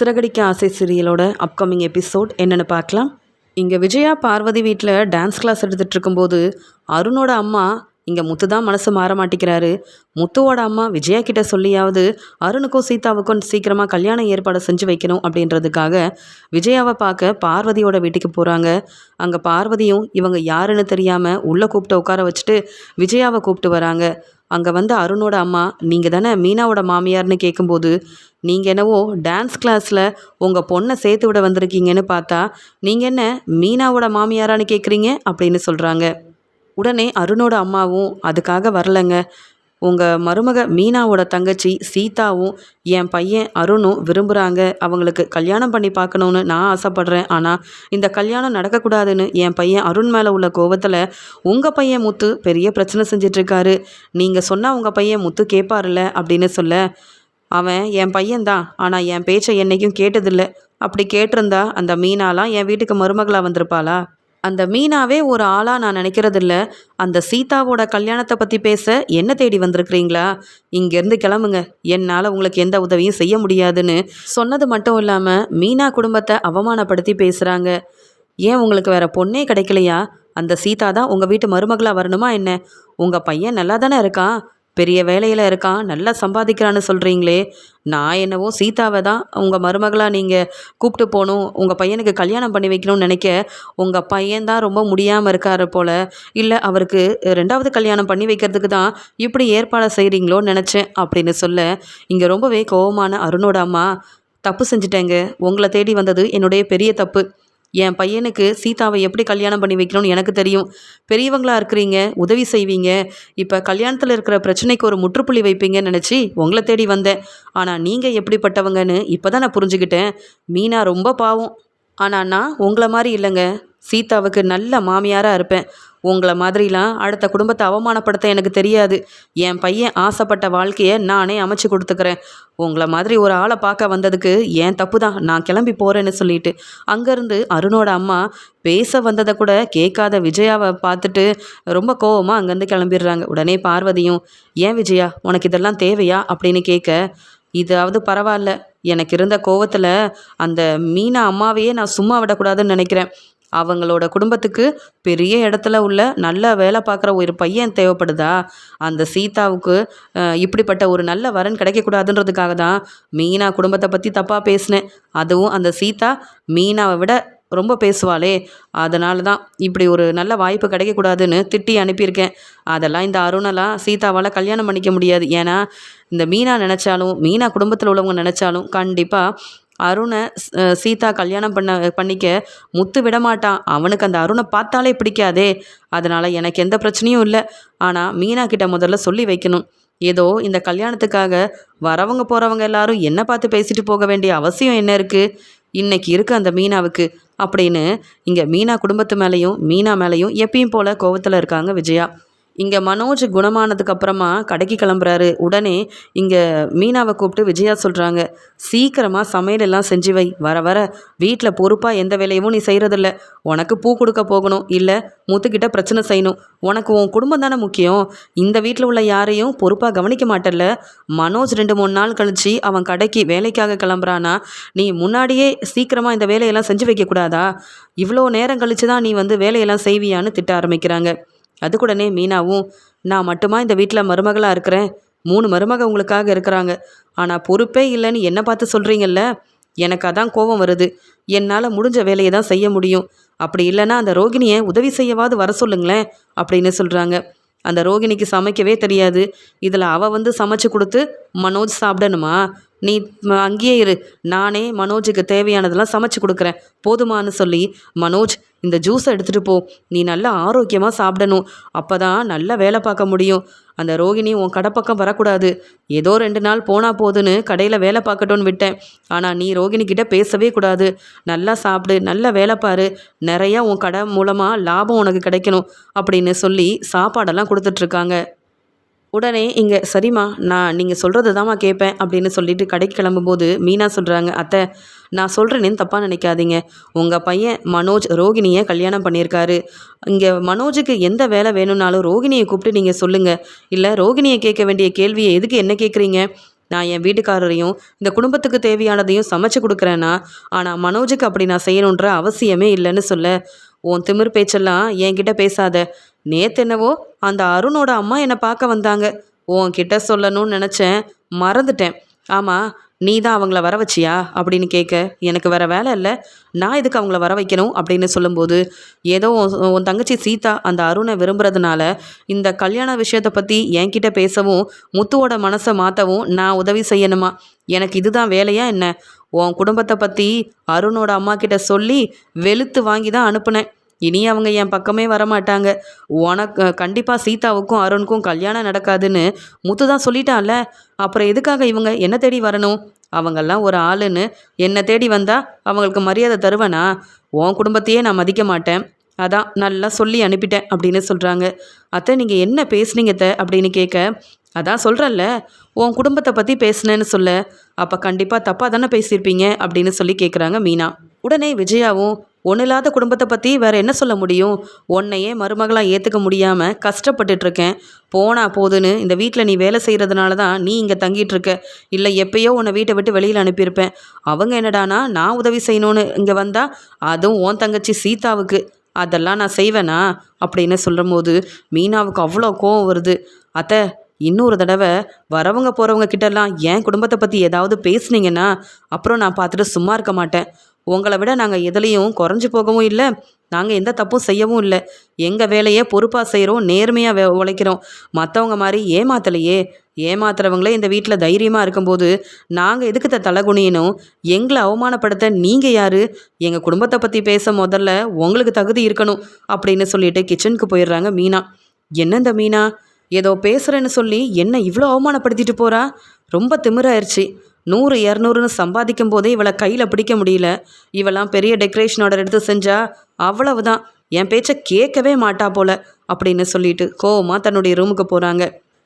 சிறகடிக்க ஆசை சீரியலோட upcoming episode என்னென்னு பார்க்கலாம். இங்கே விஜயா பார்வதி வீட்டில் டான்ஸ் கிளாஸ் எடுத்துகிட்டு இருக்கும்போது அருணோட அம்மா இங்கே முத்து தான் மனசு மாற மாட்டேங்கிறாரு முத்துவோட அம்மா விஜயா கிட்ட சொல்லியாவது அருணுக்கும் சீதாவுக்கும் சீக்கிரமாக கல்யாணம் ஏற்பாடு செஞ்சு வைக்கணும் அப்படின்றதுக்காக விஜயாவை பார்க்க பார்வதியோட வீட்டுக்கு போகிறாங்க அங்கே பார்வதியும் இவங்க யாருன்னு தெரியாமல் உள்ளே கூப்பிட்டு உட்கார வச்சுட்டு விஜயாவை கூப்பிட்டு வராங்க. அங்கே வந்து அருணோட அம்மா நீங்கள் தானே மீனாவோட மாமியார்னு கேட்கும்போது நீங்கள் என்னவோ டான்ஸ் கிளாஸில் உங்கள் பொண்ணை சேர்த்து விட வந்திருக்கீங்கன்னு பார்த்தா நீங்கள் என்ன மீனாவோட மாமியாரான்னு கேட்குறீங்க அப்படின்னு சொல்கிறாங்க உடனே அருணோட அம்மாவும் அதுக்காக வரலைங்க. உங்கள் மருமக மீனாவோட தங்கச்சி சீதாவும் என் பையன் அருணும் விரும்புகிறாங்க அவங்களுக்கு கல்யாணம் பண்ணி பார்க்கணுன்னு நான் ஆசைப்பட்றேன். ஆனால் இந்த கல்யாணம் நடக்கக்கூடாதுன்னு என் பையன் அருண் மேலே உள்ள கோபத்தில் உங்கள் பையன் முத்து பெரிய பிரச்சனை செஞ்சிட்ருக்காரு. நீங்கள் சொன்னால் உங்கள் பையன் முத்து கேட்பார்ல அப்படின்னு சொல்ல அவன் என் பையன்தான். ஆனால் என் பேச்சை என்றைக்கும் கேட்டதில்லை. அப்படி கேட்டிருந்தா அந்த மீனாலாம் என் வீட்டுக்கு மருமகளாக வந்திருப்பாளா? அந்த மீனாவே ஒரு ஆளாக நான் நினைக்கிறதில்ல. அந்த சீதாவோட கல்யாணத்தை பற்றி பேச என்ன தேடி வந்திருக்கிறீங்களா? இங்கேருந்து கிளம்புங்க. என்னால் உங்களுக்கு எந்த உதவியும் செய்ய முடியாதுன்னு சொன்னது மட்டும் இல்லாமல் மீனா குடும்பத்தை அவமானப்படுத்தி பேசுகிறாங்க ஏன் உங்களுக்கு வேற பொண்ணே கிடைக்கலையா? அந்த சீதா தான் உங்கள் வீட்டு மருமகளாக வரணுமா என்ன? உங்கள் பையன் நல்லா தானே இருக்கான். பெரிய வேலையில் இருக்கான் நல்லா சம்பாதிக்கிறான்னு சொல்கிறீங்களே நான் என்னவோ சீதாவை தான் உங்கள் மருமகளாக நீங்கள் கூப்பிட்டு போகணும் உங்கள் பையனுக்கு கல்யாணம் பண்ணி வைக்கணும்னு நினைக்க உங்கள் பையன்தான் ரொம்ப முடியாமல் இருக்காரு போல். இல்லை அவருக்கு ரெண்டாவது கல்யாணம் பண்ணி வைக்கிறதுக்கு தான் இப்படி ஏற்பாடு செய்கிறீங்களோன்னு நினச்சேன் அப்படின்னு சொல்ல இங்கே ரொம்பவே கோபமான அருணோட அம்மா தப்பு செஞ்சுட்டேங்க. உங்களை தேடி வந்தது என்னுடைய பெரிய தப்பு. என் பையனுக்கு சீதாவை எப்படி கல்யாணம் பண்ணி வைக்கணும்னு எனக்கு தெரியும். பெரியவங்களாக இருக்கிறீங்க உதவி செய்வீங்க. இப்போ கல்யாணத்தில் இருக்கிற பிரச்சனைக்கு ஒரு முற்றுப்புள்ளி வைப்பீங்கன்னு நினச்சி உங்களை தேடி வந்தேன். ஆனால் நீங்கள் எப்படிப்பட்டவங்கன்னு இப்போ தான் நான் புரிஞ்சுக்கிட்டேன். மீனா ரொம்ப பாவம். ஆனால் நான் உங்களை மாதிரி இல்லைங்க. சீதாவுக்கு நல்ல மாமியாராக இருப்பேன். உங்களை மாதிரிலாம் அடுத்த குடும்பத்தை அவமானப்படுத்த எனக்கு தெரியாது. என் பையன் ஆசைப்பட்ட வாழ்க்கையை நானே அமைச்சு கொடுத்துக்கிறேன். உங்களை மாதிரி ஒரு ஆளை பார்க்க வந்ததுக்கு ஏன் தப்பு தான் நான் கிளம்பி போகிறேன்னு சொல்லிட்டு. அங்கேருந்து அருணோட அம்மா பேச வந்ததை கூட கேட்காத விஜயாவை பார்த்துட்டு ரொம்ப கோவமாக அங்கேருந்து கிளம்பிடுறாங்க. உடனே பார்வதியும் ஏன் விஜயா உனக்கு இதெல்லாம் தேவையா? அப்படின்னு கேட்க இதாவது பரவாயில்ல. எனக்கு இருந்த கோவத்தில் அந்த மீனா அம்மாவையே நான் சும்மா விடக்கூடாதுன்னு நினைக்கிறேன். அவங்களோட குடும்பத்துக்கு பெரிய இடத்துல உள்ள நல்ல வேலை பார்க்குற ஒரு பையன் தேவைப்படுதா? அந்த சீதாவுக்கு இப்படிப்பட்ட ஒரு நல்ல வரன் கிடைக்கக்கூடாதுன்றதுக்காக தான் மீனா குடும்பத்தை பற்றி தப்பாக பேசினேன். அதுவும் அந்த சீதா மீனாவை விட ரொம்ப பேசுவாளே. அதனால தான் இப்படி ஒரு நல்ல வாய்ப்பு கிடைக்கக்கூடாதுன்னு திட்டி அனுப்பியிருக்கேன். அதெல்லாம் இந்த அருணெல்லாம் சீதாவால் கல்யாணம் பண்ணிக்க முடியாது. ஏன்னா இந்த மீனா நினச்சாலும் மீனா குடும்பத்தில் உள்ளவங்க நினச்சாலும் கண்டிப்பாக அருணை சீதா கல்யாணம் பண்ண பண்ணிக்க முத்து விடமாட்டான். அவனுக்கு அந்த அருணை பார்த்தாலே பிடிக்காதே. அதனால் எனக்கு எந்த பிரச்சனையும் இல்லை. ஆனால் மீனா கிட்ட முதல்ல சொல்லி வைக்கணும். ஏதோ இந்த கல்யாணத்துக்காக வரவங்க போகிறவங்க எல்லாரும் என்ன பார்த்து பேசிட்டு போக வேண்டிய அவசியம் என்ன இருக்குது இன்னைக்கு இருக்குது அந்த மீனாவுக்கு. அப்படின்னு இங்கே மீனா குடும்பத்து மேலேயும் மீனா மேலேயும் எப்பயும் போல் கோவத்தில் இருக்காங்க விஜயா. இங்கே மனோஜ் குணமானதுக்கு அப்புறமா கடைக்கு கிளம்புறாரு. உடனே இங்கே மீனாவை கூப்பிட்டு விஜயா சொல்கிறாங்க சீக்கிரமாக சமையல் எல்லாம் செஞ்சு வை. வர வர. வீட்டில் பொறுப்பாக எந்த வேலையும் நீ செய்கிறதில்ல உனக்கு பூ கொடுக்க போகணும். இல்லை முத்துக்கிட்ட பிரச்சனை செய்யணும். உனக்கு உன் குடும்பம் தானே முக்கியம். இந்த வீட்டில் உள்ள யாரையும் பொறுப்பாக கவனிக்க மாட்டல்ல. மனோஜ் ரெண்டு மூணு நாள் கழித்து அவன் கடைக்கு வேலைக்காக கிளம்புறானா? நீ முன்னாடியே சீக்கிரமாக இந்த வேலையெல்லாம் செஞ்சு வைக்கக்கூடாதா? இவ்வளோ நேரம் கழித்து தான் நீ வந்து வேலையெல்லாம் செய்வியான்னு திட்ட ஆரம்பிக்கிறாங்க. அதுக்கூடனே மீனாவும் நான் மட்டுமா இந்த வீட்டில் மருமகளாக இருக்கிறேன்? மூணு மருமக உங்களுக்காக இருக்கிறாங்க. ஆனால் பொறுப்பே இல்லைன்னு என்னை பார்த்து சொல்கிறீங்கல்ல எனக்கு அதான் கோபம் வருது. என்னால் முடிஞ்ச வேலையை தான் செய்ய முடியும். அப்படி இல்லைன்னா அந்த ரோகிணியை உதவி செய்யவாது வர சொல்லுங்களேன் அப்படின்னு சொல்கிறாங்க அந்த ரோகிணிக்கு சமைக்கவே தெரியாது. இதில் அவள் வந்து சமைச்சு கொடுத்து மனோஜ் சாப்பிடணுமா? நீ அங்கேயே இரு. நானே மனோஜுக்கு தேவையானதெல்லாம் சமைச்சு கொடுக்குறேன். போதுமான்னு சொல்லி மனோஜ் இந்த ஜூஸை எடுத்துகிட்டு போ. நீ நல்லா ஆரோக்கியமாக சாப்பிடணும். அப்போ தான் நல்லா வேலை பார்க்க முடியும். அந்த ரோகிணி உன் கடை பக்கம் வரக்கூடாது. ஏதோ ரெண்டு நாள் போனால் போதுன்னு கடையில் வேலை பார்க்கட்டும்னு விட்டேன். ஆனால் நீ ரோகிணிக்கிட்ட பேசவே கூடாது. நல்லா சாப்பிடு நல்லா வேலை பாரு. நிறையா உன் கடை மூலமாக லாபம் உனக்கு கிடைக்கணும் அப்படின்னு சொல்லி சாப்பாடெல்லாம் கொடுத்துட்ருக்காங்க உடனே இங்கே சரிம்மா நான் நீங்கள் சொல்கிறது தாம்மா கேட்பேன் அப்படின்னு சொல்லிட்டு கடைக்கு கிளம்பும்போது மீனா சொல்கிறாங்க அத்தை நான் சொல்கிறேன்னு தப்பாக நினைக்காதீங்க. உங்கள் பையன் மனோஜ் ரோகிணியை கல்யாணம் பண்ணியிருக்காரு. இங்கே மனோஜுக்கு எந்த வேலை வேணும்னாலும் ரோகிணியை கூப்பிட்டு நீங்கள் சொல்லுங்கள் இல்லை ரோகிணியை கேட்க வேண்டிய கேள்வியை எதுக்கு என்ன கேட்குறீங்க? நான் என் வீட்டுக்காரரையும் இந்த குடும்பத்துக்கு தேவையானதையும் சமைச்சு கொடுக்குறேன்னா ஆனால் மனோஜுக்கு அப்படி நான் செய்யணுன்ற அவசியமே இல்லைன்னு சொல்ல. உன் திமிர் பேச்செல்லாம் என்கிட்ட பேசாத. நேத்து என்னவோ அந்த அருணோட அம்மா என்னை பார்க்க வந்தாங்க. உன்கிட்ட சொல்லணும்னு நினச்சேன். மறந்துட்டேன். ஆமாம் நீ தான் அவங்கள வர வச்சியா? அப்படின்னு கேட்க எனக்கு வேற வேலை இல்லை. நான் எதுக்கு அவங்கள வர வைக்கணும்? அப்படின்னு சொல்லும்போது ஏதோ உன் தங்கச்சி சீதா அந்த அருணை விரும்புறதுனால இந்த கல்யாண விஷயத்தை பற்றி என்கிட்ட பேசவும் முத்துவோட மனசை மாற்றவும் நான் உதவி செய்யணுமா? எனக்கு இதுதான் வேலையா என்ன? உன் குடும்பத்தை பற்றி அருணோட அம்மா கிட்ட சொல்லி வெளுத்து வாங்கி தான் அனுப்புனேன். இனி அவங்க என் பக்கமே வரமாட்டாங்க. உனக்கு கண்டிப்பாக சீதாவுக்கும் அருணுக்கும் கல்யாணம் நடக்காதுன்னு முத்து தான் சொல்லிட்டான்ல. அப்புறம் எதுக்காக இவங்க என்ன தேடி வரணும்? அவங்கெல்லாம் ஒரு ஆளுன்னு என்னை தேடி வந்தால் அவங்களுக்கு மரியாதை தருவேனா? உன் குடும்பத்தையே நான் மதிக்க மாட்டேன். அதான் நல்லா சொல்லி அனுப்பிட்டேன் அப்படின்னு சொல்கிறாங்க அத்தை நீங்கள் என்ன பேசுனீங்கத்தை அப்படின்னு கேட்க அதான் சொல்கிறல்ல உன் குடும்பத்தை பற்றி பேசுனேன்னு சொல்ல. அப்போ கண்டிப்பாக தப்பாக தானே பேசியிருப்பீங்க? அப்படின்னு சொல்லி கேட்குறாங்க மீனா. உடனே விஜயாவும் ஒன்றும் இல்லாத குடும்பத்தை பற்றி வேற என்ன சொல்ல முடியும்? உன்னையே மருமகளாக ஏற்றுக்க முடியாமல் கஷ்டப்பட்டுட்டு இருக்கேன் போனா போதுன்னு இந்த வீட்டில் நீ வேலை செய்கிறதுனால தான் நீ இங்கே தங்கிட்டுருக்க. இல்லை எப்பயோ உன்னை வீட்டை விட்டு வெளியில் அனுப்பியிருப்பேன். அவங்க என்னடானா நான் உதவி செய்யணும்னு இங்கே வந்தால் அதுவும் உன் தங்கச்சி சீதாவுக்கு. அதெல்லாம் நான் செய்வேனா? அப்படின்னு சொல்லும்போது மீனாவுக்கு அவ்வளோ கோவம் வருது. அத்தை இன்னொரு தடவை வரவங்க போகிறவங்க கிட்டலாம் என் குடும்பத்தை பற்றி ஏதாவது பேசுனீங்கன்னா அப்புறம் நான் பார்த்துட்டு சும்மா இருக்க மாட்டேன். உங்களை விட நாங்கள் எதுலேயும் குறைஞ்சி போகவும் இல்லை நாங்கள் எந்த தப்பும் செய்யவும் இல்லை. எங்கள் வேலையை பொறுப்பாக செய்கிறோம் நேர்மையாக வே உழைக்கிறோம். மற்றவங்க மாதிரி ஏமாத்தலையே. ஏமாத்துறவங்களே இந்த வீட்டில் தைரியமாக இருக்கும்போது நாங்கள் எதுக்கு த தலைகுனியணும்? எங்களை அவமானப்படுத்த நீங்கள் யார்? எங்கள் குடும்பத்தை பற்றி பேச முதல்ல உங்களுக்கு தகுதி இருக்கணும் அப்படின்னு சொல்லிட்டு கிச்சனுக்கு போயிடுறாங்க மீனா. என்ன இந்த மீனா? ஏதோ பேசுகிறேன்னு சொல்லி என்ன இவ்வளோ அவமானப்படுத்திட்டு போகிறா ரொம்ப திமிராயிருச்சு. நூறு இரநூறுன்னு சம்பாதிக்கும் போதே இவளை கையில் பிடிக்க முடியல. இவெல்லாம் பெரிய டெக்கரேஷன் ஆர்டர் எடுத்து செஞ்சா அவ்வளவுதான். என் பேச்சை கேட்கவே மாட்டா போல அப்படின்னு சொல்லிட்டு கோவமாக தன்னுடைய ரூமுக்கு போகிறாங்க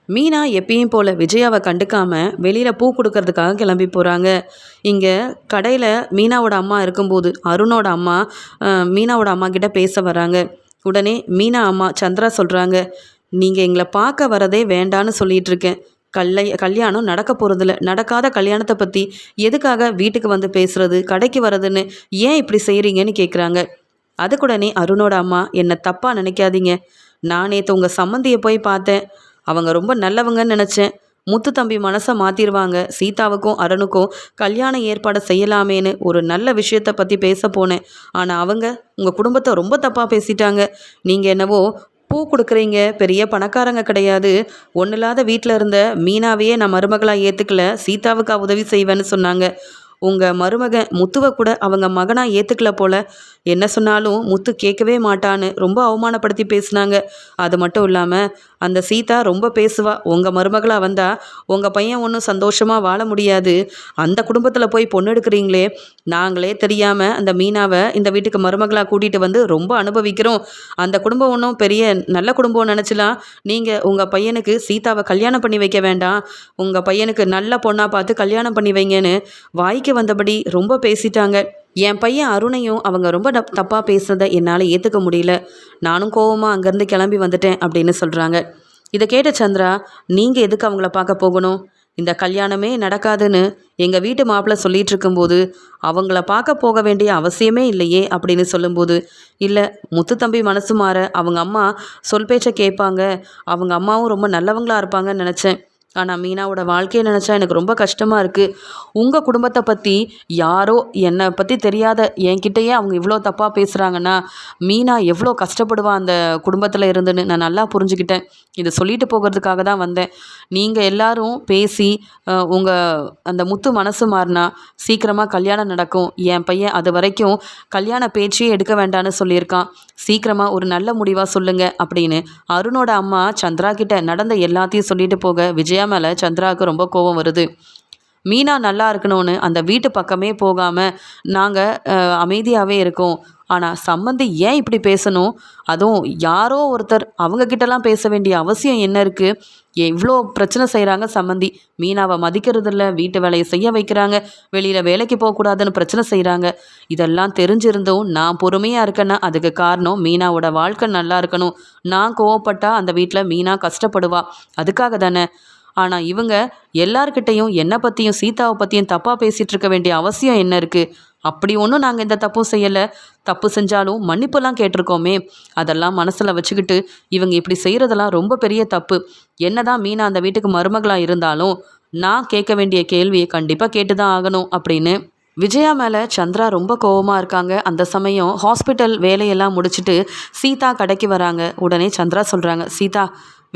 மீனா எப்பயும் போல் விஜயாவை கண்டுக்காம வெளியில் பூ கொடுக்கறதுக்காக கிளம்பி போகிறாங்க இங்கே கடையில் மீனாவோட அம்மா இருக்கும்போது அருணோட அம்மா மீனாவோட அம்மா கிட்ட பேச வராங்க. உடனே மீனா அம்மா சந்திரா சொல்கிறாங்க நீங்கள் எங்களை பார்க்க வரதே வேண்டான்னு சொல்லிகிட்ருக்கேன் கல்லை கல்யாணம் நடக்க போகிறதில்ல நடக்காத கல்யாணத்தை பற்றி எதுக்காக வீட்டுக்கு வந்து பேசுறது கடைக்கு வர்றதுன்னு ஏன் இப்படி செய்கிறீங்கன்னு கேட்குறாங்க அதுக்குடனே அருணோட அம்மா என்னை தப்பாக நினைக்காதீங்க. நான் நேற்று உங்கள் சம்மந்தியை போய் பார்த்தேன். அவங்க ரொம்ப நல்லவங்கன்னு நினச்சேன். முத்து தம்பி மனசை மாற்றிடுவாங்க சீதாவுக்கும் அருணுக்கும் கல்யாணம் ஏற்பாடு செய்யலாமேன்னு ஒரு நல்ல விஷயத்தை பற்றி பேச போனேன். ஆனால் அவங்க உங்கள் குடும்பத்தை ரொம்ப தப்பாக பேசிட்டாங்க. நீங்கள் என்னவோ பூ கொடுக்குறீங்க. பெரிய பணக்காரங்க கிடையாது. ஒன்றும் இல்லாத வீட்டில் இருந்த மீனாவையே நான் மருமகளாக ஏற்றுக்கல சீதாவுக்கு உதவி செய்வேன்னு சொன்னாங்க. உங்கள் மருமகன் முத்துவை கூட அவங்க மகனாக ஏற்றுக்கல போல. என்ன சொன்னாலும் முத்து கேட்கவே மாட்டான்னு ரொம்ப அவமானப்படுத்தி பேசுனாங்க. அது மட்டும் இல்லாமல் அந்த சீதா ரொம்ப பேசுவா. உங்கள் மருமகளாக வந்தால் உங்கள் பையன் ஒன்றும் சந்தோஷமாக வாழ முடியாது. அந்த குடும்பத்தில் போய் பொண்ணு எடுக்கிறீங்களே. நாங்களே தெரியாமல் அந்த மீனாவை இந்த வீட்டுக்கு மருமகளாக கூட்டிகிட்டு வந்து ரொம்ப அனுபவிக்கிறோம். அந்த குடும்பம் ஒன்றும் பெரிய நல்ல குடும்பம் நினச்சலாம். நீங்கள் உங்கள் பையனுக்கு சீதாவை கல்யாணம் பண்ணி வைக்க வேண்டாம். உங்கள் பையனுக்கு நல்ல பொண்ணாக பார்த்து கல்யாணம் பண்ணி வைங்கன்னு வாய்க்கு வந்தபடி ரொம்ப பேசிட்டாங்க. என் பையன் அருணையும் அவங்க ரொம்ப தப்பாக பேசுனதை என்னால் ஏற்றுக்க முடியல. நானும் கோவமாக அங்கேருந்து கிளம்பி வந்துட்டேன் அப்படின்னு சொல்கிறாங்க இதை கேட்ட சந்திரா நீங்கள் எதுக்கு அவங்கள பார்க்க போகணும்? இந்த கல்யாணமே நடக்காதுன்னு எங்கள் வீட்டு மாப்பிள்ளை சொல்லிட்டு இருக்கும்போது அவங்கள பார்க்க போக வேண்டிய அவசியமே இல்லையே அப்படின்னு சொல்லும்போது இல்லை முத்து தம்பி மனசு மாற அவங்க அம்மா சொல் பேச்சை கேட்பாங்க. அவங்க அம்மாவும் ரொம்ப நல்லவங்களாக இருப்பாங்கன்னு நினச்சேன். ஆனால் மீனாவோட வாழ்க்கையை நினச்சா எனக்கு ரொம்ப கஷ்டமாக இருக்குது உங்கள் குடும்பத்தை பற்றி யாரோ என்னை பற்றி தெரியாத என்கிட்டயே அவங்க இவ்வளோ தப்பாக பேசுகிறாங்கன்னா மீனா எவ்வளோ கஷ்டப்படுவா அந்த குடும்பத்தில் இருந்துன்னு நான் நல்லா புரிஞ்சுக்கிட்டேன். இதை சொல்லிட்டு போகிறதுக்காக தான் வந்தேன். நீங்கள் எல்லாரும் பேசி உங்கள் அந்த முத்து மனசு மாறினா சீக்கிரமாக கல்யாணம் நடக்கும். என் பையன் அது வரைக்கும் கல்யாண பேச்சே எடுக்க வேண்டான்னு சொல்லியிருக்கான். சீக்கிரமாக ஒரு நல்ல முடிவாக சொல்லுங்கள் அப்படின்னு அருணோட அம்மா சந்திரா கிட்ட நடந்த எல்லாத்தையும் சொல்லிட்டு போக விஜயா மேலே சந்திராவுக்கு ரொம்ப கோபம் வருது. மீனா நல்லா இருக்கணும்னு அந்த வீட்டு பக்கமே போகாமல் நாங்கள் அமைதியாகவே இருக்கோம். ஆனால் சம்மந்தி ஏன் இப்படி பேசணும்? அதுவும் யாரோ ஒருத்தர் அவங்கக்கிட்டலாம் பேச வேண்டிய அவசியம் என்ன இருக்குது எவ்வளோ பிரச்சனை செய்கிறாங்க சம்மந்தி மீனாவை மதிக்கிறதில்ல வீட்டு வேலையை செய்ய வைக்கிறாங்க வெளியில் வேலைக்கு போகக்கூடாதுன்னு பிரச்சனை செய்கிறாங்க இதெல்லாம் தெரிஞ்சிருந்தும் நான் பொறுமையாக இருக்கேன்னா அதுக்கு காரணம் மீனாவோட வாழ்க்கை நல்லா இருக்கணும். நான் கோவப்பட்டால் அந்த வீட்டில் மீனா கஷ்டப்படுவா. அதுக்காக தானே? ஆனால் இவங்க எல்லார்கிட்டையும் என்னை பற்றியும் சீதாவை பற்றியும் தப்பாக பேசிகிட்டு இருக்க வேண்டிய அவசியம் என்ன இருக்குது அப்படி ஒன்றும் நாங்கள் இந்த தப்பும் செய்யலை. தப்பு செஞ்சாலும் மன்னிப்பெல்லாம் கேட்டிருக்கோமே. அதெல்லாம் மனசில் வச்சுக்கிட்டு இவங்க இப்படி செய்கிறதெல்லாம் ரொம்ப பெரிய தப்பு. என்னதான் மீனா அந்த வீட்டுக்கு மருமகளாக இருந்தாலும் நான் கேட்க வேண்டிய கேள்வியை கண்டிப்பாக கேட்டு தான் ஆகணும் அப்படின்னு. விஜயா மேலே சந்திரா ரொம்ப கோவமாக இருக்காங்க. அந்த சமயம் ஹாஸ்பிட்டல் வேலையெல்லாம் முடிச்சுட்டு சீதா கடைக்கு வராங்க. உடனே சந்திரா சொல்கிறாங்க சீதா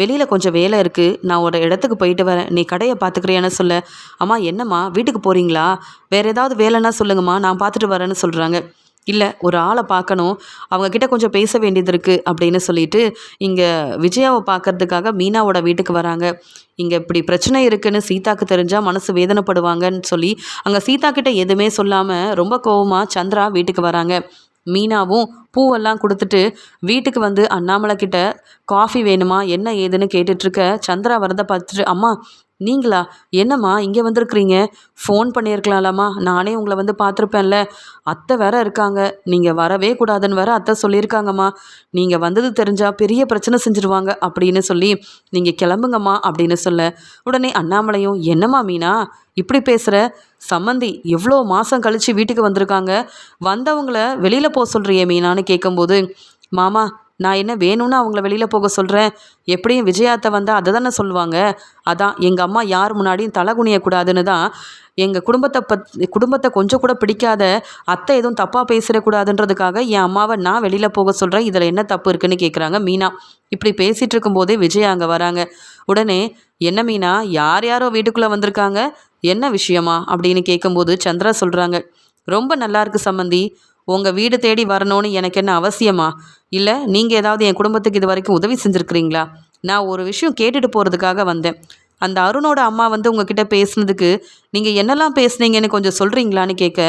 வெளியில் கொஞ்சம் வேலை இருக்குது நான் ஒரு இடத்துக்கு போயிட்டு வரேன். நீ கடையை பார்த்துக்கிறியான்னு சொல்ல. அம்மா என்னம்மா? வீட்டுக்கு போகிறீங்களா வேறு ஏதாவது வேலைன்னா சொல்லுங்கம்மா. நான் பார்த்துட்டு வரேன்னு சொல்கிறாங்க இல்லை ஒரு ஆளை பார்க்கணும். அவங்கக்கிட்ட கொஞ்சம் பேச வேண்டியது இருக்குது அப்படின்னு சொல்லிட்டு இங்கே விஜயாவை பார்க்கறதுக்காக மீனாவோட வீட்டுக்கு வராங்க. இங்கே இப்படி பிரச்சனை இருக்குன்னு சீதாக்கு தெரிஞ்சால் மனசு வேதனைப்படுவாங்கன்னு சொல்லி அங்கே சீதா கிட்ட எதுவுமே சொல்லாமல் ரொம்ப கோவமாக சந்திரா வீட்டுக்கு வராங்க. மீனாவும் பூவெல்லாம் கொடுத்துட்டு வீட்டுக்கு வந்து அண்ணாமலை கிட்ட காஃபி வேணுமா? என்ன ஏதுன்னு கேட்டுட்ருக்க சந்திரா வரதை பார்த்துட்டு அம்மா நீங்களா? என்னம்மா இங்கே வந்திருக்கிறீங்க? ஃபோன் பண்ணியிருக்கலாம்லம்மா. நானே உங்களை வந்து பார்த்துருப்பேன்ல. அத்தை வேற இருக்காங்க. நீங்கள் வரவே கூடாதுன்னு வேற அத்தை சொல்லியிருக்காங்கம்மா. நீங்கள் வந்தது தெரிஞ்சால் பெரிய பிரச்சனை செஞ்சுருவாங்க அப்படின்னு சொல்லி நீங்கள் கிளம்புங்கம்மா அப்படின்னு சொல்ல உடனே அண்ணாமலையும் என்னம்மா மீனா இப்படி பேசுகிற சம்மந்தி எவ்வளோ மாதம் கழித்து வீட்டுக்கு வந்திருக்காங்க? வந்தவங்கள வெளியில் போக சொல்கிறியே மீனான்னு கேட்கும்போது மாமா நான் என்ன வேணும்னு அவங்கள வெளியில் போக சொல்கிறேன் எப்படியும் விஜயாத்தை வந்தால் அதை தானே சொல்லுவாங்க. அதான் எங்கள் அம்மா யார் முன்னாடியும் தலை குனியக்கூடாதுன்னு தான் எங்கள் குடும்பத்தை பத் குடும்பத்தை கொஞ்சம் கூட பிடிக்காத அத்தை எதுவும் தப்பாக பேசிடக்கூடாதுன்றதுக்காக என் அம்மாவை நான் வெளியில் போக சொல்கிறேன் இதில் என்ன தப்பு இருக்குன்னு கேட்குறாங்க மீனா. இப்படி பேசிகிட்டு இருக்கும்போதே விஜயா அங்கே வராங்க. உடனே என்ன மீனா யார் யாரோ வீட்டுக்குள்ளே வந்திருக்காங்க? என்ன விஷயமா? அப்படின்னு கேட்கும்போது சந்திரா சொல்கிறாங்க ரொம்ப நல்லா இருக்கு சம்மந்தி. உங்கள் வீடு தேடி வரணும்னு எனக்கு என்ன அவசியமா? இல்லை நீங்கள் ஏதாவது என் குடும்பத்துக்கு இது வரைக்கும் உதவி செஞ்சுருக்கிறீங்களா? நான் ஒரு விஷயம் கேட்டுட்டு போகிறதுக்காக வந்தேன். அந்த அருணோட அம்மா வந்து உங்ககிட்ட பேசுனதுக்கு நீங்கள் என்னெல்லாம் பேசுனீங்கன்னு கொஞ்சம் சொல்கிறீங்களான்னு கேட்க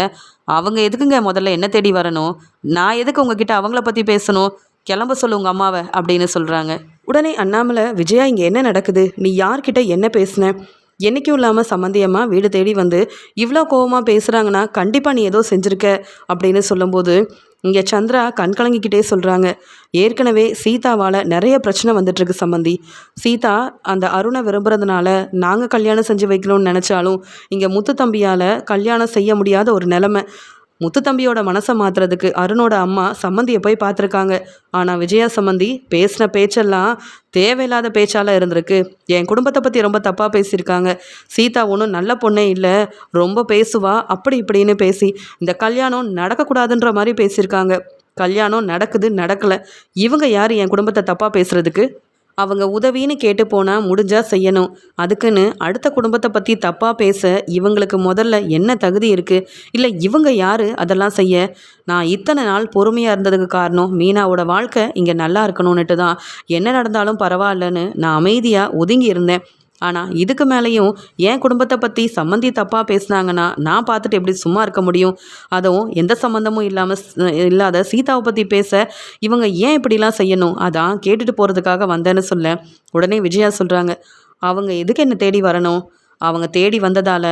அவங்க எதுக்குங்க முதல்ல என்ன தேடி வரணும்? நான் எதுக்கு உங்ககிட்ட அவங்கள பற்றி பேசணும்? கிளம்ப சொல்லு உங்கள் அம்மாவை அப்படின்னு சொல்கிறாங்க உடனே அண்ணாமலை விஜயா இங்கே என்ன நடக்குது? நீ யார்கிட்ட என்ன பேசுன? என்றைக்கும் இல்லாமல் சம்மந்தியம்மா வீடு தேடி வந்து இவ்வளோ கோவமாக பேசுகிறாங்கன்னா கண்டிப்பாக நீ ஏதோ செஞ்சுருக்க அப்படின்னு சொல்லும்போது இங்கே சந்திரா கண் கலங்கிக்கிட்டே சொல்கிறாங்க ஏற்கனவே சீதாவால் நிறைய பிரச்சனை வந்துட்டுருக்கு சம்மந்தி. சீதா அந்த அருணை விரும்புறதுனால நாங்கள் கல்யாணம் செஞ்சு வைக்கணும்னு நினச்சாலும் இங்கே முத்து தம்பியால் கல்யாணம் செய்ய முடியாத ஒரு நிலமை. முத்து தம்பியோட மனசை மாற்றுறதுக்கு அருணோட அம்மா சம்மந்தியை போய் பார்த்துருக்காங்க. ஆனால் விஜயா சம்மந்தி பேசின பேச்செல்லாம் தேவையில்லாத பேச்சால் இருந்திருக்கு. என் குடும்பத்தை பற்றி ரொம்ப தப்பாக பேசியிருக்காங்க. சீதா ஒன்றும் நல்ல பொண்ணே இல்லை. ரொம்ப பேசுவா அப்படி இப்படின்னு பேசி இந்த கல்யாணம் நடக்கக்கூடாதுன்ற மாதிரி பேசியிருக்காங்க. கல்யாணம் நடக்குது நடக்கலை. இவங்க யார் என் குடும்பத்தை தப்பாக பேசுகிறதுக்கு அவங்க உதவின்னு கேட்டு போனால் முடிஞ்சால் செய்யணும். அதுக்குன்னு அடுத்த குடும்பத்தை பற்றி தப்பாக பேச இவங்களுக்கு முதல்ல என்ன தகுதி இருக்குது இல்லை இவங்க யார்? அதெல்லாம் செய்ய. நான் இத்தனை நாள் பொறுமையாக இருந்ததுக்கு காரணம் மீனாவோட வாழ்க்கை இங்கே நல்லா இருக்கணும்னுட்டு தான் என்ன நடந்தாலும் பரவாயில்லன்னு நான் அமைதியாக ஒதுங்கி இருந்தேன். ஆனால் இதுக்கு மேலேயும் என் குடும்பத்தை பற்றி சம்மந்தி தப்பாக பேசுனாங்கன்னா நான் பார்த்துட்டு எப்படி சும்மா இருக்க முடியும்? அதுவும் எந்த சம்மந்தமும் இல்லாமல் இல்லாத சீதாவை பற்றி பேச இவங்க ஏன் இப்படிலாம் செய்யணும்? அதான் கேட்டுட்டு போகிறதுக்காக வந்தேன்னு சொல்ல உடனே விஜயா சொல்கிறாங்க அவங்க எதுக்கு என்ன தேடி வரணும்? அவங்க தேடி வந்ததால்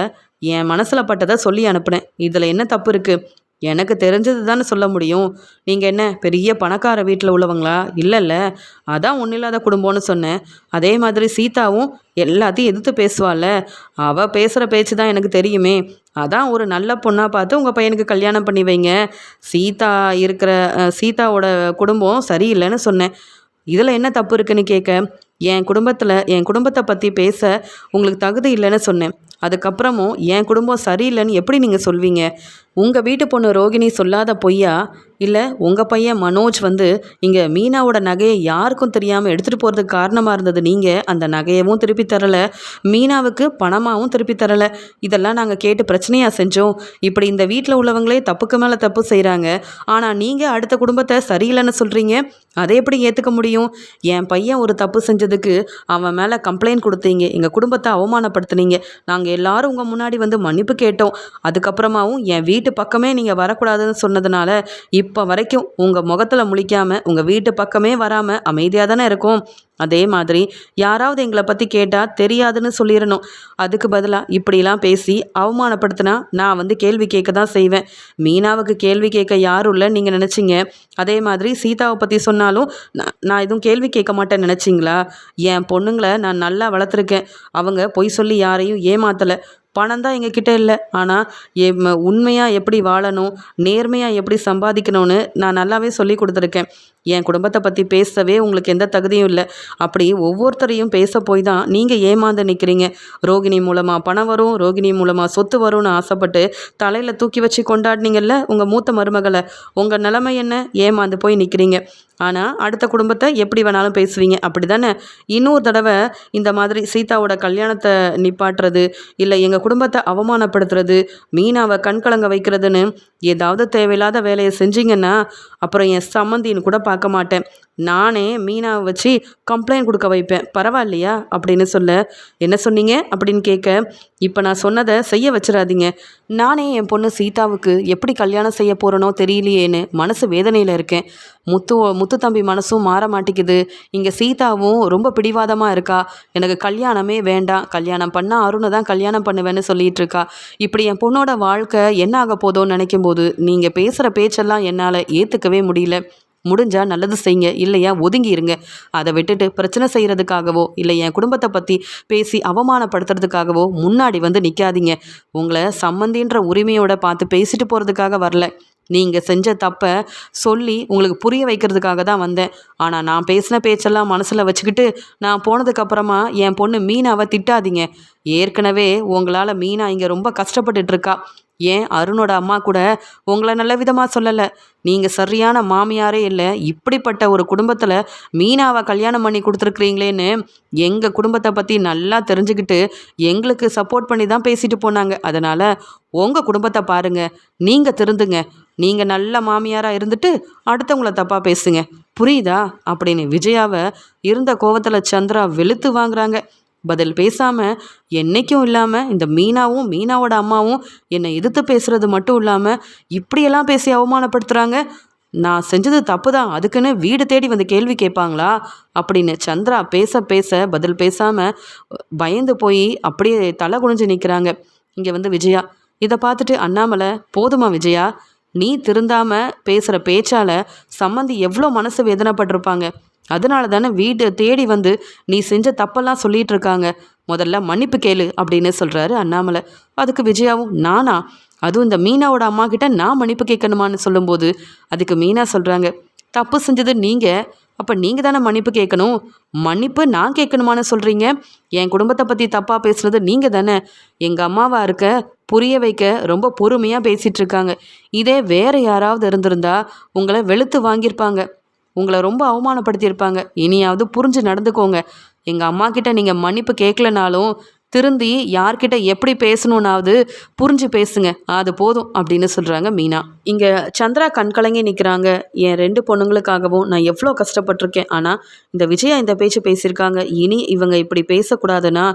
என் மனசில் பட்டதை சொல்லி அனுப்புனேன். இதில் என்ன தப்பு இருக்குது எனக்கு தெரிஞ்சது தானே சொல்ல முடியும். நீங்கள் என்ன பெரிய பணக்கார வீட்டில் உள்ளவங்களா? இல்லைல்ல. அதான் ஒன்றும் இல்லாத குடும்பம்னு சொன்னேன். அதே மாதிரி சீதாவும் எல்லாத்தையும் எதிர்த்து பேசுவாள்ல. அவள் பேசுகிற பேச்சு தான் எனக்கு தெரியுமே. அதான் ஒரு நல்ல பொண்ணாக பார்த்து உங்கள் பையனுக்கு கல்யாணம் பண்ணி வைங்க. சீதா இருக்கிற சீதாவோட குடும்பம் சரியில்லைன்னு சொன்னேன். இதில் என்ன தப்பு இருக்குன்னு கேட்க என் குடும்பத்தில் என் குடும்பத்தை பற்றி பேச உங்களுக்கு தகுதி இல்லைன்னு சொன்னேன். அதுக்கப்புறமும் என் குடும்பம் சரியில்லைன்னு எப்படி நீங்கள் சொல்வீங்க? உங்கள் வீட்டு பொண்ணு ரோகிணி சொல்லாத பொய்யா? இல்லை உங்கள் பையன் மனோஜ் வந்து இங்கே மீனாவோட நகையை யாருக்கும் தெரியாமல் எடுத்துகிட்டு போகிறதுக்கு காரணமாக இருந்தது நீங்கள் அந்த நகையவும் திருப்பி தரலை. மீனாவுக்கு பணமாகவும் திருப்பி தரலை. இதெல்லாம் நாங்கள் கேட்டு பிரச்சனையாக செஞ்சோம். இப்படி இந்த வீட்டில் உள்ளவங்களே தப்புக்கு மேலே தப்பு செய்கிறாங்க ஆனால் நீங்கள் அடுத்த குடும்பத்தை சரியில்லைன்னு சொல்கிறீங்க அதை எப்படி ஏற்றுக்க முடியும்? என் பையன் ஒரு தப்பு செஞ்சதுக்கு அவன் மேலே கம்ப்ளைண்ட் கொடுத்தீங்க. எங்கள் குடும்பத்தை அவமானப்படுத்துனீங்க. நாங்கள் எல்லாரும் உங்கள் முன்னாடி வந்து மன்னிப்பு கேட்டோம். அதுக்கப்புறமாவும் என் வீட்டு பக்கமே நீங்கள் வரக்கூடாதுன்னு சொன்னதுனால இப்போ வரைக்கும் உங்கள் முகத்தில் முழிக்காமல் உங்கள் வீட்டு பக்கமே வராமல் அமைதியாக தானே இருக்கும். அதே மாதிரி யாராவது எங்களை பற்றி கேட்டால் தெரியாதுன்னு சொல்லிடணும் அதுக்கு பதிலாக இப்படிலாம் பேசி அவமானப்படுத்தினா நான் வந்து கேள்வி கேட்க தான் செய்வேன். மீனாவுக்கு கேள்வி கேட்க யாரும் இல்லை நீங்கள் நினச்சிங்க. அதே மாதிரி சீதாவை பற்றி சொன்னாலும் நான் நான் எதுவும் கேள்வி கேட்க மாட்டேன் நினச்சிங்களா? என் பொண்ணுங்களை நான் நல்லா வளர்த்துருக்கேன். அவங்க பொய் சொல்லி யாரையும் ஏமாத்தலை. பணம் தான் எங்ககிட்ட இல்லை. ஆனால் எ உண்மையாக எப்படி வாழணும் நேர்மையாக எப்படி சம்பாதிக்கணும்னு நான் நல்லாவே சொல்லி கொடுத்துருக்கேன். என் குடும்பத்தை பற்றி பேசவே உங்களுக்கு எந்த தகுதியும் இல்லை. அப்படி ஒவ்வொருத்தரையும் பேச போய் தான் நீங்கள் ஏமாந்து நிற்கிறீங்க ரோகிணி மூலமாக பணம் வரும் ரோகிணி மூலமாக சொத்து வரும்னு ஆசைப்பட்டு தலையில் தூக்கி வச்சு கொண்டாடினீங்கல்ல உங்கள் மூத்த மருமகளை. உங்கள் நிலைமை என்ன? ஏமாந்து போய் நிற்கிறீங்க ஆனால் அடுத்த குடும்பத்தை எப்படி வேணாலும் பேசுவீங்க? அப்படி தானே இன்னொரு தடவை இந்த மாதிரி சீதாவோட கல்யாணத்தை நிப்பாட்டுறது இல்லை எங்கள் குடும்பத்தை அவமானப்படுத்துறது மீனாவை கண்கலங்க வைக்கிறதுன்னு ஏதாவது தேவையில்லாத வேலையை செஞ்சீங்கன்னா அப்புறம் என் சம்மந்தின்னு கூட பார்க்க பார்க்க மாட்டேன். நானே மீனாவை வச்சு கம்ப்ளைண்ட் கொடுக்க வைப்பேன். பரவாயில்லையா? அப்படின்னு சொல்ல என்ன சொன்னீங்க? அப்படின்னு கேட்க இப்போ நான் சொன்னதை செய்ய வச்சிடாதீங்க. நானே என் பொண்ணு சீதாவுக்கு எப்படி கல்யாணம் செய்ய போகிறனோ தெரியலையேன்னு மனசு வேதனையில் இருக்கேன். முத்து முத்து தம்பி மனசும் மாற மாட்டேங்குது. இங்கே சீதாவும் ரொம்ப பிடிவாதமாக இருக்கா? எனக்கு கல்யாணமே வேண்டாம். கல்யாணம் பண்ணால் அருணை தான் கல்யாணம் பண்ணுவேன்னு சொல்லிட்டு இருக்கா. இப்படி என் பொண்ணோட வாழ்க்கை என்ன ஆக போதோன்னு நினைக்கும் போது நீங்கள் பேசுகிற பேச்செல்லாம் என்னால் ஏற்றுக்கவே முடியல. முடிஞ்சால் நல்லது செய்யுங்க இல்லையா ஒதுங்கி இருங்க. அதை விட்டுட்டு பிரச்சனை செய்கிறதுக்காகவோ இல்லை என் குடும்பத்தை பற்றி பேசி அவமானப்படுத்துறதுக்காகவோ முன்னாடி வந்து நிற்காதீங்க உங்களை சம்மந்தின்ற உரிமையோட பார்த்து பேசிட்டு போகிறதுக்காக வரல. நீங்கள் செஞ்ச தப்பை சொல்லி உங்களுக்கு புரிய வைக்கிறதுக்காக தான் வந்தேன். ஆனால் நான் பேசின பேச்செல்லாம் மனசில் வச்சுக்கிட்டு நான் போனதுக்கப்புறமா என் பொண்ணு மீனாவை திட்டாதீங்க. ஏற்கனவே உங்களால் மீனா இங்கே ரொம்ப கஷ்டப்பட்டுட்ருக்கா ஏன் அருணோட அம்மா கூட உங்களை நல்ல விதமாக சொல்லலை? நீங்கள் சரியான மாமியாரே இல்லை. இப்படிப்பட்ட ஒரு குடும்பத்தில் மீனாவை கல்யாணம் பண்ணி கொடுத்துருக்குறீங்களேன்னு எங்கள் குடும்பத்தை பற்றி நல்லா தெரிஞ்சுக்கிட்டு எங்களுக்கு சப்போர்ட் பண்ணி தான் பேசிட்டு போனாங்க. அதனால் உங்கள் குடும்பத்தை பாருங்கள் நீங்கள் திருந்துங்க. நீங்கள் நல்ல மாமியாராக இருந்துட்டு அடுத்தவங்கள தப்பாக பேசுங்க. புரியுதா? அப்படின்னு விஜயாவை இருந்த கோவத்தில் சந்திரா வெளுத்து வாங்குறாங்க. பதில் பேசாமல் என்றைக்கும் இல்லாமல் இந்த மீனாவும் மீனாவோட அம்மாவும் என்னை எதிர்த்து பேசுகிறது மட்டும் இல்லாமல் இப்படியெல்லாம் பேசி அவமானப்படுத்துகிறாங்க நான் செஞ்சது தப்பு தான் அதுக்குன்னு வீடு தேடி வந்து கேள்வி கேட்பாங்களா? அப்படின்னு சந்திரா பேச பேச பதில் பேசாமல் பயந்து போய் அப்படியே தலை குனிஞ்சு நிற்கிறாங்க இங்கே வந்து விஜயா இதை பார்த்துட்டு அண்ணாமலை போதுமா விஜயா நீ திருந்தாமல் பேசுகிற பேச்சால் சம்மந்தி எவ்வளோ மனசு வேதனைப்பட்டிருப்பாங்க? அதனால தானே வீடு தேடி வந்து நீ செஞ்ச தப்பெல்லாம் சொல்லிட்டு இருக்காங்க முதல்ல மன்னிப்பு கேளு அப்படின்னு சொல்கிறாரு அண்ணாமலை. அதுக்கு விஜயாவும் நானா? அதுவும் இந்த மீனாவோட அம்மா கிட்ட நான் மன்னிப்பு கேட்கணுமான்னு சொல்லும்போது அதுக்கு மீனா சொல்கிறாங்க தப்பு செஞ்சது நீங்கள் அப்போ நீங்கள் தானே மன்னிப்பு கேட்கணும். மன்னிப்பு நான் கேட்கணுமான்னு சொல்கிறீங்க என் குடும்பத்தை பற்றி தப்பாக பேசுனது நீங்கள் தானே. எங்கள் அம்மாவாக இருக்க புரிய வைக்க ரொம்ப பொறுமையாக பேசிகிட்டு இருக்காங்க இதே வேறு யாராவது இருந்திருந்தா உங்களை வெளுத்து வாங்கியிருப்பாங்க. உங்களை ரொம்ப அவமானப்படுத்தியிருப்பாங்க. இனியாவது புரிஞ்சு நடந்துக்கோங்க. எங்கள் அம்மா கிட்ட நீங்கள் மன்னிப்பு கேட்கலனாலும் திருந்தி யார்கிட்ட எப்படி பேசணுன்னாவது புரிஞ்சு பேசுங்க. அது போதும் அப்படின்னு சொல்கிறாங்க மீனா. இங்கே சந்திரா கண்கலங்கி நிற்கிறாங்க என் ரெண்டு பொண்ணுங்களுக்காகவும் நான் எவ்வளோ கஷ்டப்பட்டிருக்கேன். ஆனால் இந்த விஜயா இந்த பேச்சு பேசியிருக்காங்க. இனி இவங்க இப்படி பேசக்கூடாதுன்னா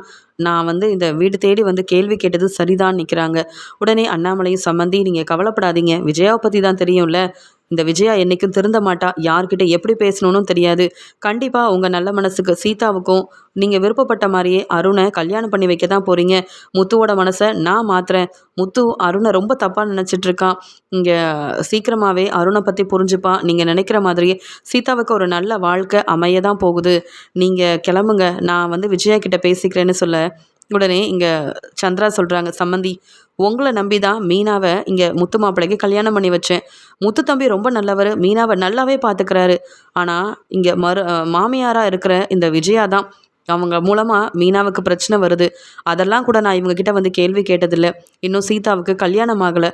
நான் வந்து இந்த வீடு தேடி வந்து கேள்வி கேட்டது சரிதான் நிற்கிறாங்க உடனே அண்ணாமலையும் சம்மந்தி நீங்கள் கவலைப்படாதீங்க. விஜயாவை பற்றி தான் தெரியும்ல. இந்த விஜயா என்றைக்கும் திருந்த மாட்டா. யார்கிட்ட எப்படி பேசணும்னு தெரியாது. கண்டிப்பாக உங்கள் நல்ல மனசுக்கு சீதாவுக்கும் நீங்கள் விருப்பப்பட்ட மாதிரியே அருணை கல்யாணம் பண்ணி வைக்க தான் போகிறீங்க முத்துவோட மனசை நான் மாத்துறேன். முத்து அருணை ரொம்ப தப்பாக நினச்சிட்ருக்கான் இங்கே சீக்கிரமாகவே அருணை பற்றி புரிஞ்சுப்பான் நீங்கள் நினைக்கிற மாதிரியே சீதாவுக்கு ஒரு நல்ல வாழ்க்கை அமைய தான் போகுது. நீங்கள் கிளம்புங்க. நான் வந்து விஜயா கிட்ட பேசிக்கிறேன்னு சொல்ல உடனே இங்கே சந்திரா சொல்கிறாங்க சம்மந்தி உங்களை நம்பி தான் மீனாவை இங்கே முத்து மாப்பிள்ளைக்கு கல்யாணம் பண்ணி வச்சேன். முத்து தம்பி ரொம்ப நல்லவர் மீனாவை நல்லாவே பார்த்துக்கிறாரு ஆனால் இங்கே மறு மாமியாராக இருக்கிற இந்த விஜயா தான். அவங்க மூலமாக மீனாவுக்கு பிரச்சனை வருது. அதெல்லாம் கூட நான் இவங்கக்கிட்ட வந்து கேள்வி கேட்டதில்லை. இன்னும் சீதாவுக்கு கல்யாணம் ஆகலை.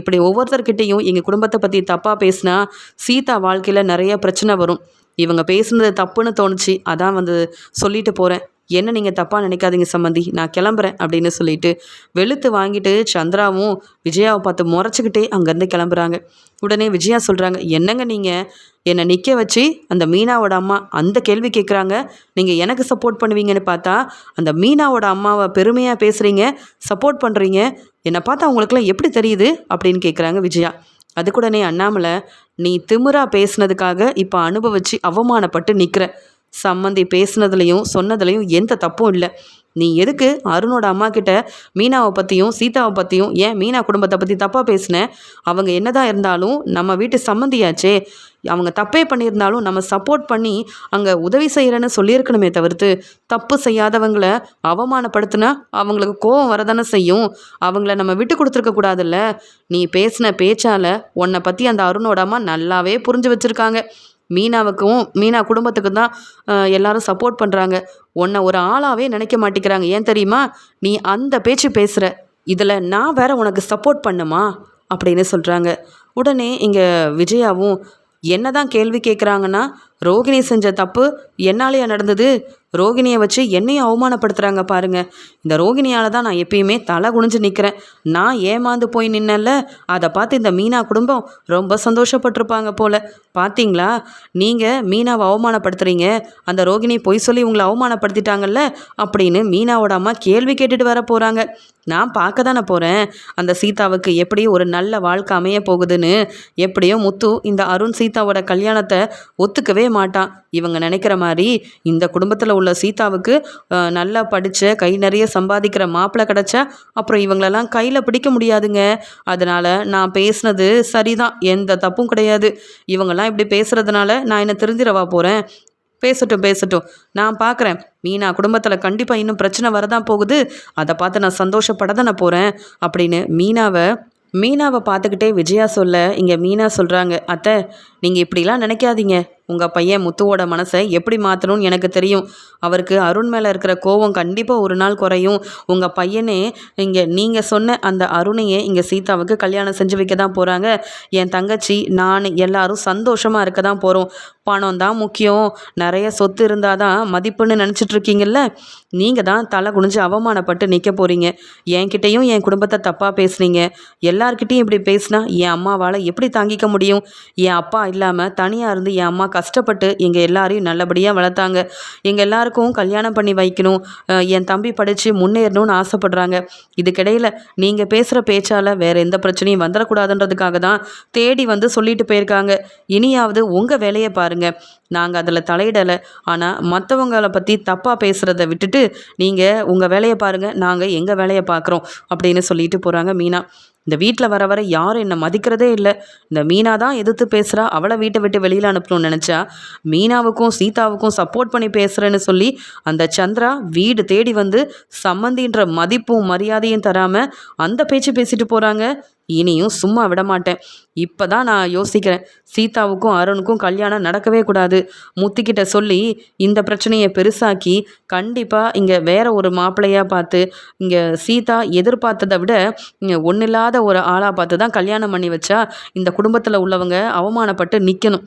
இப்படி ஒவ்வொருத்தர்கிட்டையும் எங்கள் குடும்பத்தை பற்றி தப்பாக பேசினா சீதா வாழ்க்கையில் நிறைய பிரச்சனை வரும். இவங்க பேசுனது தப்புன்னு தோணுச்சு. அதான் வந்து சொல்லிட்டு போகிறேன் என்ன நீங்கள் தப்பாக நினைக்காதீங்க சம்மந்தி நான் கிளம்புறேன் அப்படின்னு சொல்லிட்டு வெளுத்து வாங்கிட்டு சந்திராவும் விஜயாவை பார்த்து முறைச்சிக்கிட்டே அங்கேருந்து கிளம்புறாங்க. உடனே விஜயா சொல்கிறாங்க என்னங்க நீங்கள் என்னை நிற்க வச்சு அந்த மீனாவோட அம்மா அந்த கேள்வி கேட்குறாங்க நீங்கள் எனக்கு சப்போர்ட் பண்ணுவீங்கன்னு பார்த்தா அந்த மீனாவோட அம்மாவை பெருமையாக பேசுகிறீங்க சப்போர்ட் பண்ணுறீங்க என்னை பார்த்தா அவங்களுக்குலாம் எப்படி தெரியுது? அப்படின்னு கேட்குறாங்க விஜயா. அதுக்குடனே அண்ணாமலை நீ திமுறா பேசுனதுக்காக இப்போ அனுபவிச்சு அவமானப்பட்டு நிற்கிற சம்மந்தி பேசுனதுலையும் சொன்னதுலையும் எந்த தப்பும் இல்லை. நீ எதுக்கு அருணோட அம்மா கிட்ட மீனாவை பற்றியும் சீதாவை பற்றியும் ஏன் மீனா குடும்பத்தை பற்றி தப்பாக பேசின? அவங்க என்னதான் இருந்தாலும் நம்ம வீட்டு சம்மந்தியாச்சே. அவங்க தப்பே பண்ணியிருந்தாலும் நம்ம சப்போர்ட் பண்ணி அங்கே உதவி செய்கிறேன்னு சொல்லியிருக்கணுமே தவிர்த்து தப்பு செய்யாதவங்கள அவமானப்படுத்தினா அவங்களுக்கு கோபம் வரதானே செய்யும். அவங்கள நம்ம விட்டு கொடுத்துருக்க கூடாதுல்ல. நீ பேசின பேச்சால் உன்னை பற்றி அந்த அருணோட அம்மா நல்லாவே புரிஞ்சு வச்சுருக்காங்க. மீனாவுக்கும் மீனா குடும்பத்துக்கும் தான் எல்லாரும் சப்போர்ட் பண்ணுறாங்க உன்னை ஒரு ஆளாகவே நினைக்க மாட்டேங்கிறாங்க. ஏன் தெரியுமா? நீ அந்த பேச்சு பேசுகிற இதில் நான் வேற உனக்கு சப்போர்ட் பண்ணுமா? அப்படின்னு சொல்கிறாங்க உடனே இங்கே விஜயாவும் என்னதான் கேள்வி கேட்குறாங்கன்னா ரோகிணி செஞ்ச தப்பு என்னாலேயா நடந்தது? ரோகிணியை வச்சு என்னையும் அவமானப்படுத்துகிறாங்க பாருங்க. இந்த ரோகிணியால் தான் நான் எப்பயுமே தலை குனிஞ்சு நிற்கிறேன் நான் ஏமாந்து போய் நின்னல அதை பார்த்து இந்த மீனா குடும்பம் ரொம்ப சந்தோஷப்பட்டிருப்பாங்க போல. பார்த்தீங்களா நீங்கள் மீனாவை அவமானப்படுத்துறீங்க. அந்த ரோகிணி பொய் சொல்லி உங்களை அவமானப்படுத்திட்டாங்கல்ல? அப்படின்னு மீனாவோட அம்மா கேள்வி கேட்டுட்டு வர போகிறாங்க நான் பார்க்க தானே போகிறேன் அந்த சீதாவுக்கு எப்படியும் ஒரு நல்ல வாழ்க்கை அமைய போகுதுன்னு எப்படியோ முத்து இந்த அருண் சீதாவோட கல்யாணத்தை ஒத்துக்கவே மாட்டான். இவங்க நினைக்கிற மாதிரி இந்த குடும்பத்தில் உள்ள சீதாவுக்கு நல்லா படித்த கை நிறைய சம்பாதிக்கிற மாப்பிள்ளை கிடச்சா அப்புறம் இவங்களெல்லாம் கையில் பிடிக்க முடியாதுங்க. அதனால் நான் பேசுனது சரிதான். எந்த தப்பும் கிடையாது. இவங்கெல்லாம் இப்படி பேசுகிறதுனால நான் என்ன தெரிஞ்சிடவா போகிறேன் பேசட்டும் பேசட்டும். நான் பார்க்குறேன் மீனா குடும்பத்தில் கண்டிப்பாக இன்னும் பிரச்சனை வரதான் போகுது. அதை பார்த்து நான் சந்தோஷப்பட தானே போகிறேன் அப்படின்னு மீனாவை மீனாவை பார்த்துக்கிட்டே விஜயா சொல்ல இங்கே மீனா சொல்கிறாங்க அத்தை நீங்கள் இப்படிலாம் நினைக்காதீங்க. உங்கள் பையன் முத்துவோட மனசை எப்படி மாற்றணும்னு எனக்கு தெரியும். அவருக்கு அருண் மேலே இருக்கிற கோவம் கண்டிப்பாக ஒரு நாள் குறையும். உங்கள் பையனே இங்கே நீங்கள் சொன்ன அந்த அருணையே இங்கே சீதாவுக்கு கல்யாணம் செஞ்சு வைக்க தான் போகிறாங்க என் தங்கச்சி நான் எல்லாரும் சந்தோஷமாக இருக்க தான் போகிறோம் பணம் தான் முக்கியம். நிறைய சொத்து இருந்தால் தான் மதிப்புன்னு நினச்சிட்டு நீங்கள் தான் தலை குனிஞ்சு அவமானப்பட்டு நிற்க போகிறீங்க என்கிட்டயும் என் குடும்பத்தை தப்பாக பேசுனீங்க. எல்லார்கிட்டையும் இப்படி பேசினா என் அம்மாவால் எப்படி தாங்கிக்க முடியும்? என் அப்பா இல்லாமல் தனியாக இருந்து என் அம்மா கஷ்டப்பட்டு எங்கள் எல்லாரையும் நல்லபடியாக வளர்த்தாங்க. எங்கள் எல்லாருக்கும் கல்யாணம் பண்ணி வைக்கணும். என் தம்பி படித்து முன்னேறணும்னு ஆசைப்படுறாங்க. இதுக்கிடையில் நீங்கள் பேசுகிற பேச்சால் வேறு எந்த பிரச்சனையும் வந்துடக்கூடாதுன்றதுக்காக தான் தேடி வந்து சொல்லிட்டு போயிருக்காங்க. இனியாவது உங்கள் வேலையை பாருங்கள் நாங்கள் அதில் தலையிடலை. ஆனால் மற்றவங்களை பற்றி தப்பாக பேசுகிறத விட்டுட்டு நீங்கள் உங்கள் வேலையை பாருங்கள் நாங்கள் எங்கள் வேலையை பார்க்குறோம் அப்படின்னு சொல்லிட்டு போகிறாங்க மீனா. இந்த வீட்டில் வர வர யாரும் என்னை மதிக்கிறதே இல்லை. இந்த மீனா தான் எதிர்த்து பேசுகிறா அவளை வீட்டை விட்டு வெளியில் அனுப்பணும்னு நினச்சா மீனாவுக்கும் சீதாவுக்கும் சப்போர்ட் பண்ணி பேசுகிறேன்னு சொல்லி அந்த சந்திரா வீடு தேடி வந்து சம்மந்தின்ற மதிப்பும் மரியாதையும் தராமல் அந்த பேச்சு பேசிட்டு போகிறாங்க இனியும் சும்மா விட மாட்டேன் இப்போ தான் நான் யோசிக்கிறேன். சீதாவுக்கும் அருணுக்கும் கல்யாணம் நடக்கவே கூடாது. முத்திக்கிட்ட சொல்லி இந்த பிரச்சனையை பெருசாக்கி கண்டிப்பாக இங்கே வேற ஒரு மாப்பிள்ளையாக பார்த்து இங்கே சீதா எதிர்பார்த்ததை விட இங்கே ஒன்றில்லாத ஒரு ஆளாக பார்த்து தான் கல்யாணம் பண்ணி வச்சா இந்த குடும்பத்தில் உள்ளவங்க அவமானப்பட்டு நிற்கணும்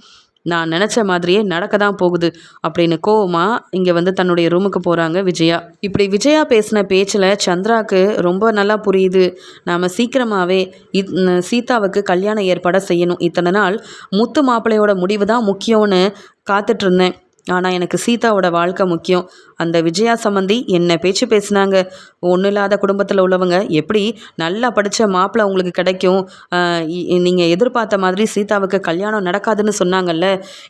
நான் நினச்ச மாதிரியே நடக்க தான் போகுது அப்படின்னு கோவமாக இங்கே வந்து தன்னுடைய ரூமுக்கு போகிறாங்க விஜயா. இப்படி விஜயா பேசின பேச்சில் சந்திராவுக்கு ரொம்ப நல்லா புரியுது. நாம் சீக்கிரமாகவே இத் சீதாவுக்கு கல்யாணம் ஏற்பாடாக செய்யணும். இத்தனை நாள் முத்து மாப்பிள்ளையோட முடிவு தான் முக்கியம்னு காத்துட்ருந்தேன் ஆனால் எனக்கு சீதாவோட வாழ்க்கை முக்கியம். அந்த விஜயா சம்மந்தி என்ன பேச்சு பேசினாங்க? ஒன்றும் இல்லாத குடும்பத்தில் உள்ளவங்க எப்படி நல்லா படித்த மாப்பிள்ளை உங்களுக்கு கிடைக்கும்? நீங்கள் எதிர்பார்த்த மாதிரி சீதாவுக்கு கல்யாணம் நடக்காதுன்னு சொன்னாங்கல்ல?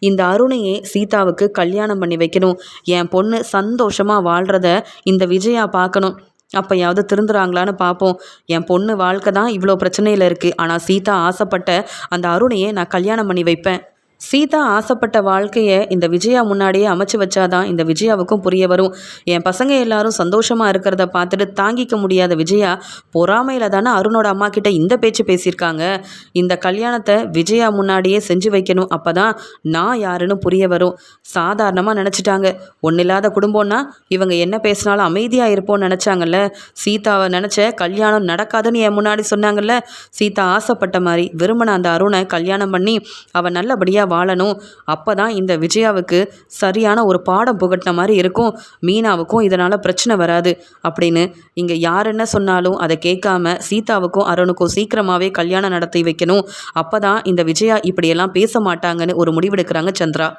இந்த அருணையே சீதாவுக்கு கல்யாணம் பண்ணி வைக்கணும். என் பொண்ணு சந்தோஷமாக வாழ்கிறத இந்த விஜயா பார்க்கணும். அப்போயாவது திருந்துறாங்களான்னு பார்ப்போம். என் பொண்ணு வாழ்க்கை தான் இவ்வளோ பிரச்சனையில் இருக்குது ஆனால் சீதா ஆசைப்பட்ட அந்த அருணையை நான் கல்யாணம் பண்ணி வைப்பேன். சீதா ஆசைப்பட்ட வாழ்க்கையை இந்த விஜயா முன்னாடியே அமைச்சு வச்சாதான் இந்த விஜயாவுக்கும் புரிய வரும். என் பசங்க எல்லாரும் சந்தோஷமாக இருக்கிறத பார்த்துட்டு தாங்கிக்க முடியாத விஜயா பொறாமையில் தானே அருணோட அம்மா கிட்ட இந்த பேச்சு பேசியிருக்காங்க. இந்த கல்யாணத்தை விஜயா முன்னாடியே செஞ்சு வைக்கணும். அப்போ தான் நான் யாருன்னு புரிய வரும். சாதாரணமாக நினச்சிட்டாங்க. ஒன்றும் இல்லாத குடும்பம்னா இவங்க என்ன பேசினாலும் அமைதியாக இருப்போம்னு நினச்சாங்கல்ல. சீதாவை நினச்ச கல்யாணம் நடக்காதுன்னு என் முன்னாடி சொன்னாங்கல்ல. சீதா ஆசைப்பட்ட மாதிரி விரும்பின அந்த அருணை கல்யாணம் பண்ணி அவன் நல்லபடியாக வாழணும். அப்போ தான் இந்த விஜயாவுக்கு சரியான ஒரு பாடம் புகட்டின மாதிரி இருக்கும். மீனாவுக்கும் இதனால் பிரச்சனை வராது. அப்படின்னு இங்கே யார் என்ன சொன்னாலும் அதை கேட்காம சீதாவுக்கும் அருணுக்கும் சீக்கிரமாகவே கல்யாணம் நடத்தி வைக்கணும். அப்போ தான் இந்த விஜயா இப்படியெல்லாம் பேச மாட்டாங்கன்னு ஒரு முடிவெடுக்கிறாங்க சந்திரா.